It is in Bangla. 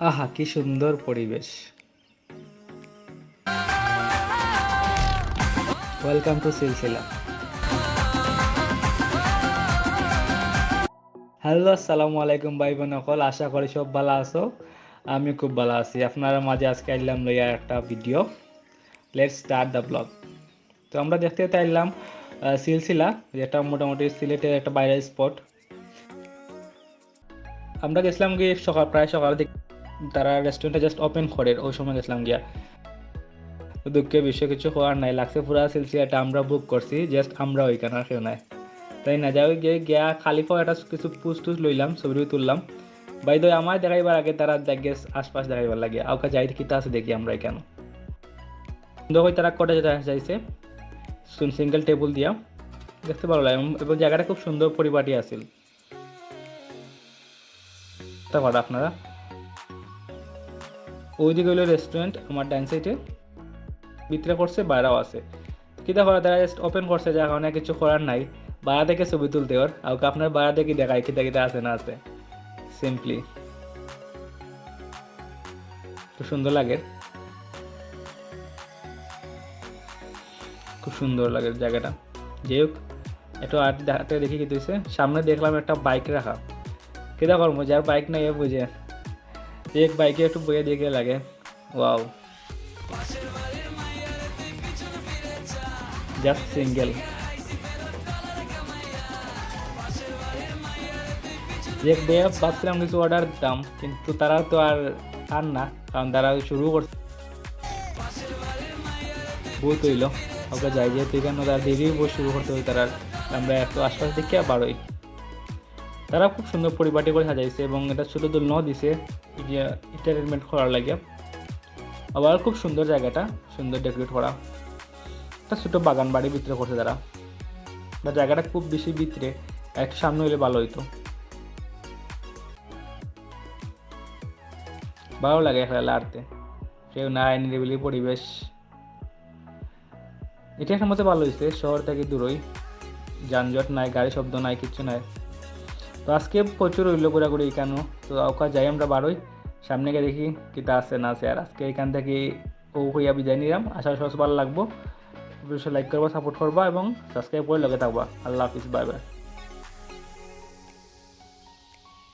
আহা, কি সুন্দর পরিবেশ। ওয়েলকাম টু সিলসিলা হ্যালো আসসালামু আলাইকুম ভাই বোন সকল। আশা করি সব ভালো আছো। আমি খুব ভালো আছি। আপনারা মাঝে আজকে আইলাম লইয়া একটা video let's start the blog তো আমরা দেখতে চাইলাম সিলসিলা যেটা মোটামুটি সিলেটের একটা বাইরের স্পট আমরা গেছিলাম গিয়ে সকাল, প্রায় সকালের দিকে। তারা রেস্টুরেন্টটা জাস্ট ওপেন করে, ওই সময় গেছিলাম গিয়া। দুঃখের বিষয় কিছু হওয়ার নাই, লাগছে পুরা সিলসিলাটা আমরা বুক করছি জাস্ট আমরা ওইখানে, আর কেউ নাই। তাই না, যাই গিয়ে গিয়া খালি পাওয়া একটা কিছু পুস টুস লইলাম, ছবি তুললাম। বাই দই আমার দেখাইবার আগে তারা দেখে আশপাশ দেখাইবার লাগে আউকা যাই কিতা আছে দেখি আমরা এখানে। করে তারা কটা যেতে চাইছে সিঙ্গেল টেবিল দিয়া। দেখতে ভালো লাগে, এবং জায়গাটা খুব সুন্দর, পরিপাটি আছিল। তা আপনারা? ওইদিকে হইল রেস্টুরেন্ট আমার ডান সাইডে ভিতরে করছে বাইরেও আছে। কিতা করা তারা জাস্ট ওপেন করছে যা কারণে কিছু করার নাই। বাইরে থেকে ছবি তুলতে ওর। আর আপনার বাইরে থেকে দেখায় কিতা কিতা আছে না আছে। সিম্পলি খুব সুন্দর লাগে। খুব সুন্দর লাগে জায়গাটা। যাই হোক, একটু আর দেখাতে দেখি কি দিয়েছে সামনে দেখলাম একটা বাইক রাখা। কেদা করব? যার বাইক নাই বুঝে। এক বাইকে একটু বইয়ে দেখে লাগে ওয়াও জাস্ট সিঙ্গেল এক ডে ভাবছিলাম কিছু অর্ডার দিতাম কিন্তু তারা তো আর আর না কারণ তারা শুরু করছে বহুত হইল ওকে যাই যে এখানে তারা দেরি শুরু করতে হই তারা আমরা একটু আশপাশ দেখে বারোই তারা খুব সুন্দর পরিপাটি করে সাজাইছে এবং এটা ছোটো দোল ন দিছে। এন্টারটেনমেন্ট করার লাগে। আবার খুব সুন্দর জায়গাটা, সুন্দর ডেকোরেট করা। একটা ছোটো বাগান বাড়ির ভিতরে করছে তারা। বা জায়গাটা খুব বেশি ভিতরে একটু সামনে হলে ভালো হইতো। ভালো লাগে খেলা আরতে। কেউ নাই নিরিবিলি পরিবেশ। এটা একটা মতো ভালো হয়েছে শহর থেকে দূরই। যানজট নাই, গাড়ি শব্দ নাই, কিচ্ছু নাই। তো আজকে প্রচুর হইল ঘোরাঘুরি এখানেও তো ওখানে যাই আমরা বারোই। সামনে গিয়ে দেখি কিতা আছে না আছে। আর আজকে এখান থেকে ও আমি জানি নিলাম। আশা সহজ ভালো লাগবো। লাইক করবা সাপোর্ট করবা এবং সাবস্ক্রাইব করে লগে থাকবা। আল্লাহ হাফিজ, বাই বাই।